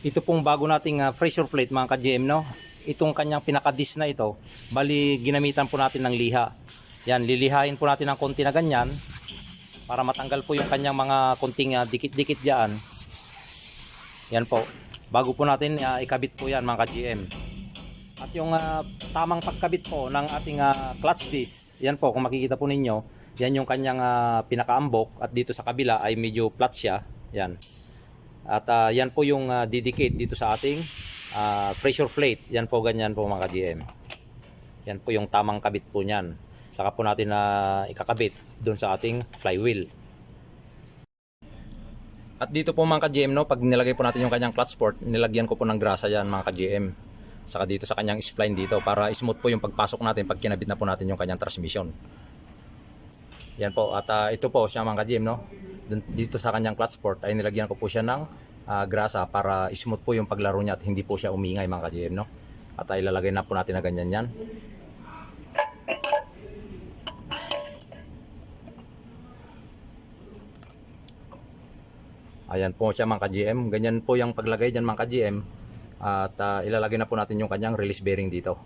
Ito pong bago nating ah, pressure plate mga ka-GM no. Itong kanyang pinaka-disc na ito, bali ginamitan po natin ng liha. Yan, lilihain po natin ng konti na ganyan para matanggal po yung kanyang mga konting ah, dikit-dikit diyan. Yan po. Bago po natin ah, ikabit po yan mga ka-GM. At yung ah, tamang pagkabit po ng ating ah, clutch disc, yan po kung makikita po ninyo, yan yung kanyang ah, pinakaambok at dito sa kabila ay medyo flat siya. Yan. At ah, yan po yung ah, didikit dito sa ating ah, pressure plate. Yan po ganyan po mga GM. Yan po yung tamang kabit po niyan. Saka po natin na ikakabit doon sa ating flywheel. At dito po mga ka-GM, no, pag nilagay po natin yung kanyang clutch port, nilagyan ko po ng grasa yan mga ka-GM. Saka dito sa kanyang spline dito para smooth po yung pagpasok natin pag kinabit na po natin yung kanyang transmission. Yan po. At ah, ito po siya mga ka-GM, no. Dito sa kanyang clutch port ay nilagyan ko po siya ng ah, grasa para smooth po yung paglaro niya at hindi po siya umingay mga ka-GM, no. At ay ilalagay na po natin na ganyan yan. Ayan po siya mga ka-GM. Ganyan po yung paglagay dyan mga ka-GM. At ah, ilalagay na po natin yung kanyang release bearing dito.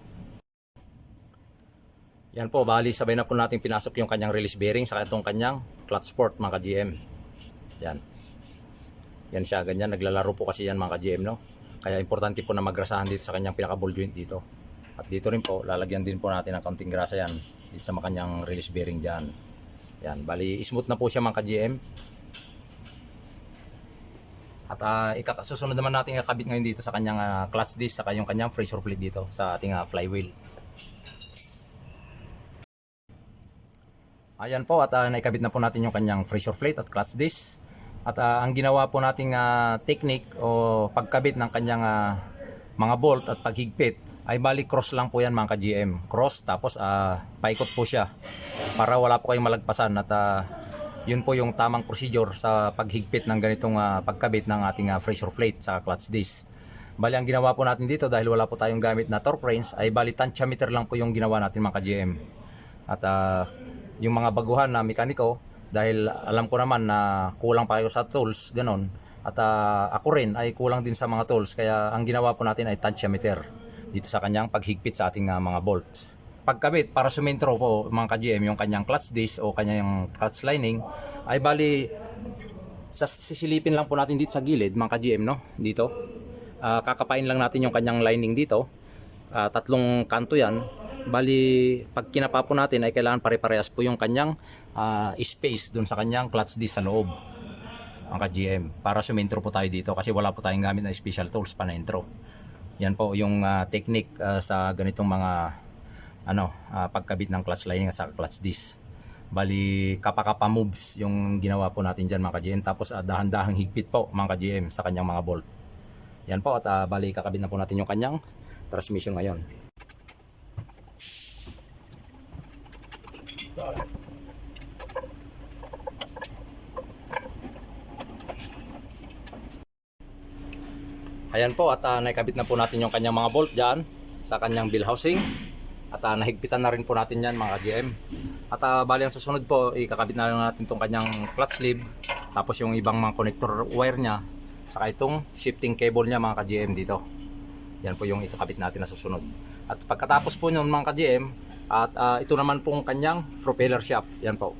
Yan po, bali sabay na po natin pinasok yung kanyang release bearing sa itong kanyang clutch port mga ka-GM. Yan. Yan siya, ganyan. Naglalaro po kasi yan mga ka-GM, no? Kaya importante po na magrasahan dito sa kanyang pinaka-ball joint dito. At dito rin po, lalagyan din po natin ng kaunting grasa yan dito sa kanyang release bearing dyan. Yan, bali smooth na po siya mga ka-GM. At uh, ikakasusunod naman natin kakabit ngayon dito sa kanyang ah, clutch disc saka yung kanyang pressure plate dito sa ating ah, flywheel. Ayan po at ah, naikabit na po natin yung kanyang pressure plate at clutch disc. At ah, ang ginawa po nating ah, technique o pagkabit ng kanyang ah, mga bolt at paghigpit ay bali cross lang po yan mga ka-GM. Cross tapos ah, paikot po siya para wala po kayong malagpasan at ah, yun po yung tamang procedure sa paghigpit ng ganitong ah, pagkabit ng ating ah, pressure plate sa clutch disc. Bali ang ginawa po natin dito dahil wala po tayong gamit na torque wrench ay bali tensiometer lang po yung ginawa natin mga ka-GM. At ah, yung mga baguhan na mekaniko dahil alam ko naman na kulang pa kayo sa tools, ganon. At ah, ako rin ay kulang din sa mga tools. Kaya ang ginawa po natin ay tensiometer dito sa kanyang paghigpit sa ating ah, mga bolts. Pagkabit para sumentro po mga ka-GM yung kanyang clutch disc o kanyang clutch lining ay bali sa sisilipin lang po natin dito sa gilid mga ka-GM no? Dito. Ah, kakapain lang natin yung kanyang lining dito. Ah, tatlong kanto yan bali pag kinapa natin ay kailangan pare-parehas po yung kanyang ah, space dun sa kanyang clutch disc sa loob mga ka-GM para sumentro po tayo dito kasi wala po tayong gamit na special tools pa na intro. Yan po yung ah, technique ah, sa ganitong mga ano ah, pagkabit ng clutch lining sa clutch disc. Bali kapakapa moves yung ginawa po natin dyan mga ka-GM tapos ah, dahan-dahang higpit po mga ka-GM sa kanyang mga bolt. Yan po at ah, bali kakabit na po natin yung kanyang transmission ngayon Ayan po at uh, naikabit na po natin yung kanyang mga bolt dyan sa kanyang bill housing. At ah, nahigpitan na rin po natin yan mga GM at uh, bali ang susunod po ikakabit na natin itong kanyang clutch sleeve tapos yung ibang mga connector wire niya saka itong shifting cable niya mga ka-GM dito. Yan po yung ikakabit natin na susunod. At pagkatapos po nyon mga ka-GM at ah, ito naman pong kanyang propeller shaft yan po.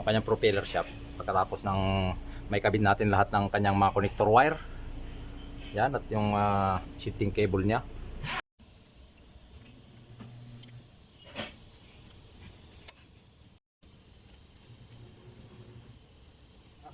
Yung kanyang propeller shaft pagkatapos ng may kabit natin lahat ng kanyang mga connector wire yan at yung uh, shifting cable niya. Ah,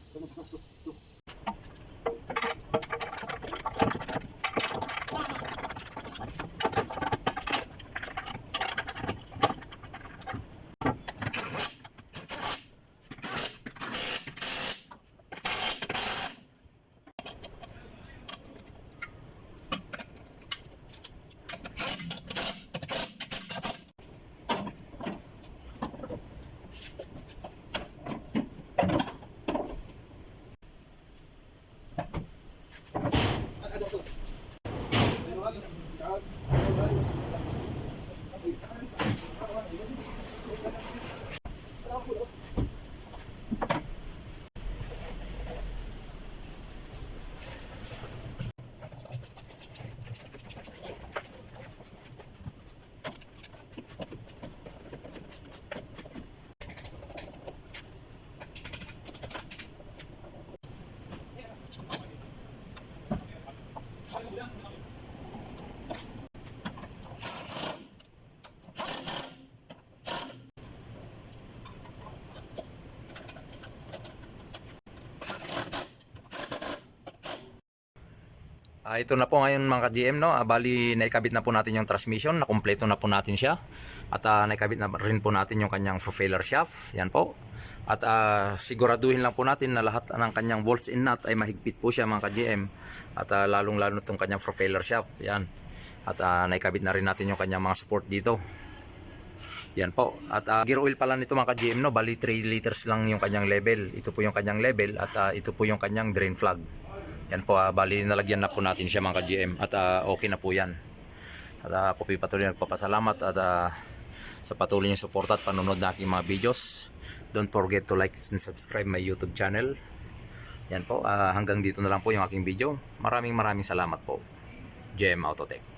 ito na po ngayon mga ka-GM, no? Ah, bali, naikabit na po natin yung transmission, nakumpleto na po natin siya. At ah, naikabit na rin po natin yung kanyang propeller shaft. Yan po. At ah, siguraduhin lang po natin na lahat ng kanyang bolts and nut ay mahigpit po siya mga ka-GM. At ah, lalong-lalo itong kanyang propeller shaft. Yan. At ah, naikabit na rin natin yung kanyang mga support dito. Yan po. At ah, gear oil pala nito mga ka-GM, no? Bali 3 liters lang yung kanyang level. Ito po yung kanyang level at ah, ito po yung kanyang drain flag. Yan po, ah, bali nalagyan na po natin siya mga ka-GM at ah, okay na po yan. At uh, po patuloy nagpapasalamat at ah, sa patuloy niyong suporta at panonood na aking mga videos. Don't forget to like and subscribe my YouTube channel. Yan po, ah, hanggang dito na lang po yung aking video. Maraming maraming salamat po. GM Autotech.